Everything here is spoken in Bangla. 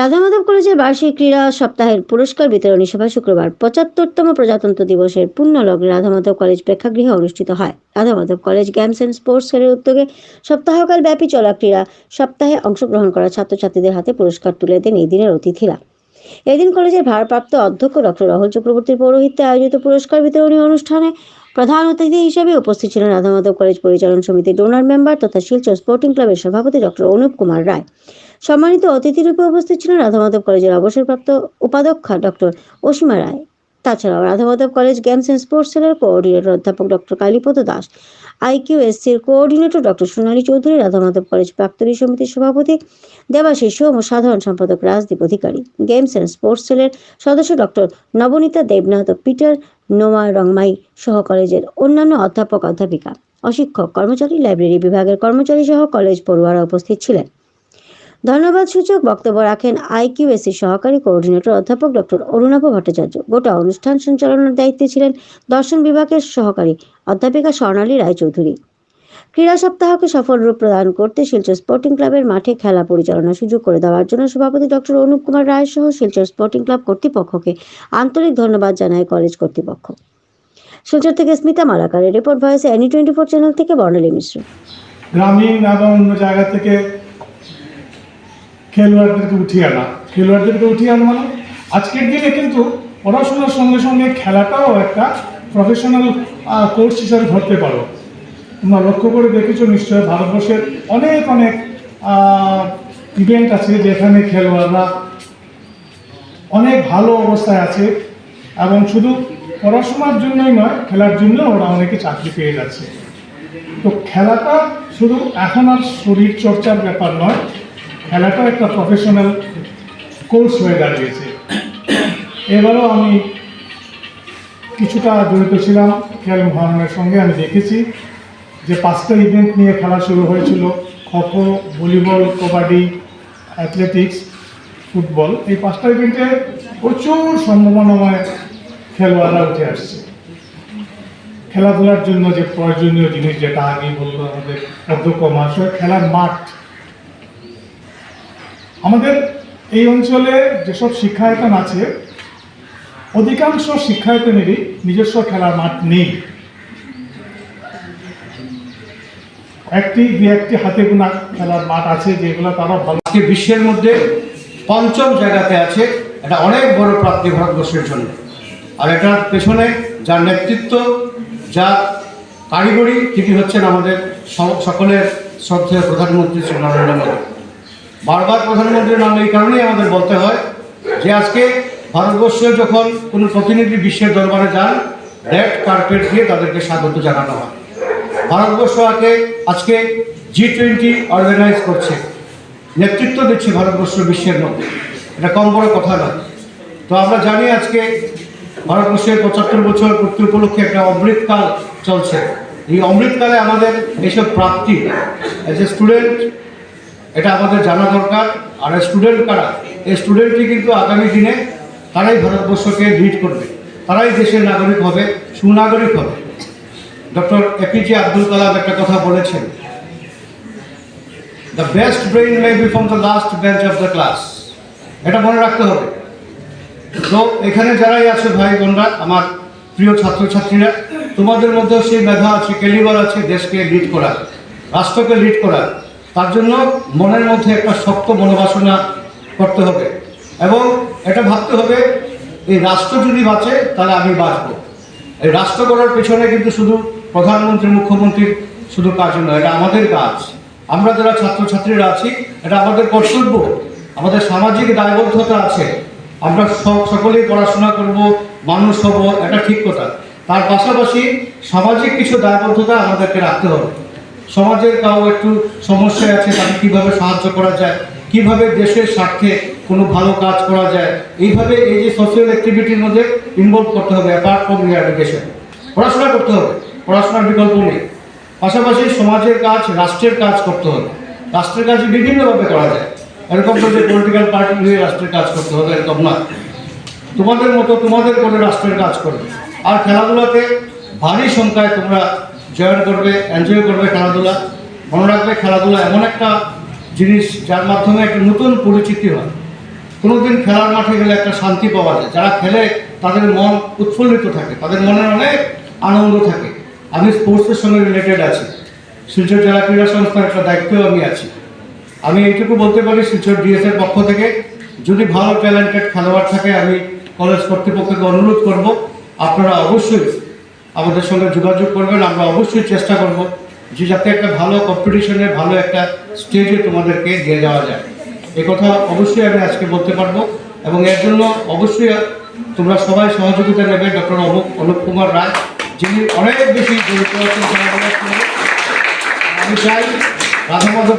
রাধামাধব কলেজের বার্ষিক ক্রীড়া সপ্তাহের পুরস্কার বিতরণী সভা শুক্রবার পঁচাত্তরতম প্রজাতন্ত্র দিবসের পূর্ণলগ্নে রাধামাধব কলেজ প্রেক্ষাগৃহে অনুষ্ঠিত হয়। Radhamadhab college games and sports সেলের উদ্যোগে সপ্তাহকাল ব্যাপী চলা ক্রীড়া সপ্তাহে অংশগ্রহণ করা ছাত্রছাত্রীদের হাতে পুরস্কার তুলে দেন এই দিনের অতিথিরা। এদিন কলেজের ভারপ্রাপ্ত অধ্যক্ষ ডক্টর রাহুল চক্রবর্তীর পৌরোহিত্যে আয়োজিত পুরস্কার বিতরণী অনুষ্ঠানে প্রধান অতিথি হিসেবে উপস্থিত ছিলেন রাধামাধব কলেজ পরিচালন সমিতির ডোনার মেম্বার তথা শিলচর স্পোর্টিং ক্লাবের সভাপতি ডক্টর অনুপ কুমার রায়। সম্মানিত অতিথি রূপে উপস্থিত ছিলেন রাধামাধব কলেজের অবসরপ্রাপ্ত উপাধ্যক্ষা ডক্টর অসীমা রায়। তাছাড়াও Radhamadhab college games and sports সেলের কোঅর্ডিনেটর অধ্যাপক doctor Kalipada Das, IQ S আইকিউএসসির coordinator doctor Sonali Chowdhury, Radhamadhab college প্রাক্তনী সমিতির সভাপতি, দেবাশিস সোম ও সাধারণ সম্পাদক Rajdeep Adhikari. Games and sports সেলের সদস্য ডক্টর নবনীতা দেবনাথ পিটার নোমা রংমাই সহ কলেজের অন্যান্য অধ্যাপক অধ্যাপিকা। অশিক্ষক কর্মচারী, লাইব্রেরি বিভাগের কর্মচারী সহ কলেজ পড়ুয়ারা উপস্থিত ছিলেন। ধন্যবাদ সূচক বক্তব্য রাখেন আইকিউএসসি সহকারী কোঅর্ডিনেটর অধ্যাপক ডক্টর অরুণাভ ভট্টাচার্য। গোটা অনুষ্ঠান সঞ্চালনার দায়িত্বে ছিলেন দর্শন বিভাগের সহকারী অধ্যাপিকা স্বর্ণালী রায়চৌধুরী। ক্রীড়া সপ্তাহকে সফল রূপ প্রদান করতে শিলচর স্পোর্টিং ক্লাবের মাঠে খেলা পরিচালনার সুযোগ করে দেওয়ার জন্য সভাপতি ডক্টর অনুপ কুমার রায় সহ শিলচর স্পোর্টিং ক্লাব কর্তৃপক্ষকে আন্তরিক ধন্যবাদ জানায় কলেজ কর্তৃপক্ষ। শিলচর থেকে স্মিতা মালাকারের রিপোর্ট ভয়েসে এনি টোয়েন্টি ফোর চ্যানেল থেকে বর্ণালী মিশ্র। গ্রামীণ এবং অন্য জায়গা থেকে খেলোয়াড়দেরকে উঠিয়ে আনা। খেলোয়াড়দেরকে উঠিয়ে আনা মানে? আজকের দিনে কিন্তু পড়াশোনার সঙ্গে সঙ্গে খেলাটাও একটা প্রফেশনাল কোর্স হিসাবে ধরতে পারো। তোমরা লক্ষ্য করে দেখেছ নিশ্চয় ভারতবর্ষের অনেক অনেক ইভেন্ট আছে যেখানে খেলোয়াড়রা অনেক ভালো অবস্থায় আছে এবং শুধু পড়াশোনার জন্যই নয়, খেলার জন্য ওরা অনেকে চাকরি পেয়ে যাচ্ছে। তো খেলাটা শুধু এখন আর শরীর চর্চার ব্যাপার নয় খেলাটা একটা প্রফেশনাল কোর্স হয়ে দাঁড়িয়েছে। এবারও আমি কিছুটা জড়িত ছিলাম খেল মহারণের সঙ্গে আমি দেখেছি যে পাঁচটা ইভেন্ট নিয়ে খেলা শুরু হয়েছিল, kho kho, volleyball, kabaddi athletics football এই পাঁচটা ইভেন্টে প্রচুর সম্ভাবনাময় খেলোয়াড়রা উঠে আসছে। খেলাধুলার জন্য যে প্রয়োজনীয় জিনিস যেটা আগে বলল আমাদের অধ্যক্ষ মহাশয় খেলার মাঠ আমাদের এই অঞ্চলে যেসব শিক্ষায়তন আছে, অধিকাংশ শিক্ষায়তনেরই নিজস্ব খেলার মাঠ নেই। একটি দু একটি হাতে গোনা খেলার মাঠ আছে যেগুলো তারা ভালো বিশ্বের মধ্যে পঞ্চম জায়গাতে আছে এটা অনেক বড় প্রাপ্তি ভারতবর্ষের জন্য। আর এটার পেছনে যার নেতৃত্ব যা কারিগরি, তিনি হচ্ছেন আমাদের সকলের শ্রদ্ধেয় প্রধানমন্ত্রী শ্রী নরেন্দ্র মোদী। বারবার প্রধানমন্ত্রীর নাম এই কারণেই আমাদের বলতে হয় যে আজকে ভারতবর্ষ যখন কোনো প্রতিনিধি বিশ্বের দরবারে যান, রেড কার্পেট দিয়ে তাদেরকে স্বাগত জানানো হয়। ভারতবর্ষ আগে, আজকে জি টোয়েন্টি অর্গানাইজ করছে, নেতৃত্ব দিচ্ছে ভারতবর্ষ বিশ্বের মধ্যে। এটা কম বড় কথা নয়। তো আমরা জানি আজকে ভারতবর্ষের পঁচাত্তর বছর পূর্তি উপলক্ষে একটা অমৃতকাল চলছে। এই অমৃতকালে আমাদের এইসব প্রাপ্তি অ্যাজ এ স্টুডেন্ট এটা আমাদের জানা দরকার, আর স্টুডেন্ট কারা? এই স্টুডেন্টই কিন্তু আগামী দিনে তারাই ভারতবর্ষকে লিড করবে। তারাই দেশের নাগরিক হবে, সুনাগরিক হবে। ডক্টর এপিজে আব্দুল কালাম একটা কথা বলেছেন। The best brain may be from the last bench of the class এটা মনে রাখতে হবে। তো এখানে যারাই আছে ভাই বোনরা, আমার প্রিয় ছাত্রছাত্রীরা, তোমাদের মধ্যেও সেই মেধা আছে কেলিবার আছে দেশকে লিড করার, রাষ্ট্রকে লিড করার। তার জন্য মনের মধ্যে একটা শক্ত মনোবাসনা করতে হবে। এবং এটা ভাবতে হবে, এই রাষ্ট্র যদি বাঁচে, তাহলে আমি বাঁচবো। এই রাষ্ট্র করার পেছনে কিন্তু শুধু প্রধানমন্ত্রী মুখ্যমন্ত্রীর শুধু কাজ নয়, এটা আমাদের কাজ। আমরা যারা ছাত্রছাত্রীরা আছি, এটা আমাদের কর্তব্য। আমাদের সামাজিক দায়বদ্ধতা আছে। আমরা সব, সকলেই পড়াশোনা করব, মানুষ হব, এটা ঠিক কথা। তার পাশাপাশি সামাজিক কিছু দায়বদ্ধতা আমাদেরকে রাখতে হবে। সমাজের কাউ একটু সমস্যায় আছে, তাকে কীভাবে সাহায্য করা যায়? কীভাবে দেশের স্বার্থে কোনো ভালো কাজ করা যায়? এইভাবে এই যে সোশ্যাল অ্যাক্টিভিটির মধ্যে ইনভলভ করতে হবে অ্যাপার্ট ফ্রম এডুকেশন পড়াশোনা করতে হবে, পড়াশোনার বিকল্প নেই। পাশাপাশি সমাজের কাজ, রাষ্ট্রের কাজ করতে হবে। রাষ্ট্রের কাজ বিভিন্নভাবে করা যায়। এরকম তো যে পলিটিক্যাল পার্টি হয়ে রাষ্ট্রের কাজ করতে হবে, এরকম না। তোমাদের মতো তোমাদের করে রাষ্ট্রের কাজ করবে। আর খেলাধুলাতে ভারী সংখ্যায় তোমরা জয়েন করবে এনজয় করবে খেলাধুলা। মনে রাখবে খেলাধুলা এমন একটা জিনিস যার মাধ্যমে একটা নতুন পরিচিতি হয়। কোনোদিন খেলার মাঠে গেলে একটা শান্তি পাওয়া যায়। যারা খেলে তাদের মন উৎফুল্লিত থাকে, তাদের মনে অনেক আনন্দ থাকে। আমি স্পোর্টসের সঙ্গে রিলেটেড আছি। শিলচর জেলা ক্রীড়া সংস্থার একটা দায়িত্বেও আমি আছি। আমি এইটুকু বলতে পারি শিলচর ডিএসের পক্ষ থেকে, যদি ভালো ট্যালেন্টেড খেলোয়াড় থাকে, আমি কলেজ কর্তৃপক্ষকে অনুরোধ করব, আপনারা অবশ্যই আমাদের সঙ্গে যোগাযোগ করবেন, আমরা অবশ্যই চেষ্টা করব যে যাতে একটা ভালো কম্পিটিশনে ভালো একটা স্টেজে তোমাদেরকে দিয়ে যাওয়া যায়। কথা অবশ্যই আমি আজকে বলতে পারব এবং এর জন্য অবশ্যই তোমরা সবাই সহযোগিতা নেবে ডক্টর অনুপ অনুপ কুমার রায়, যিনি অনেক বেশি জড়িত আছেন আমি চাই রাধা মাধব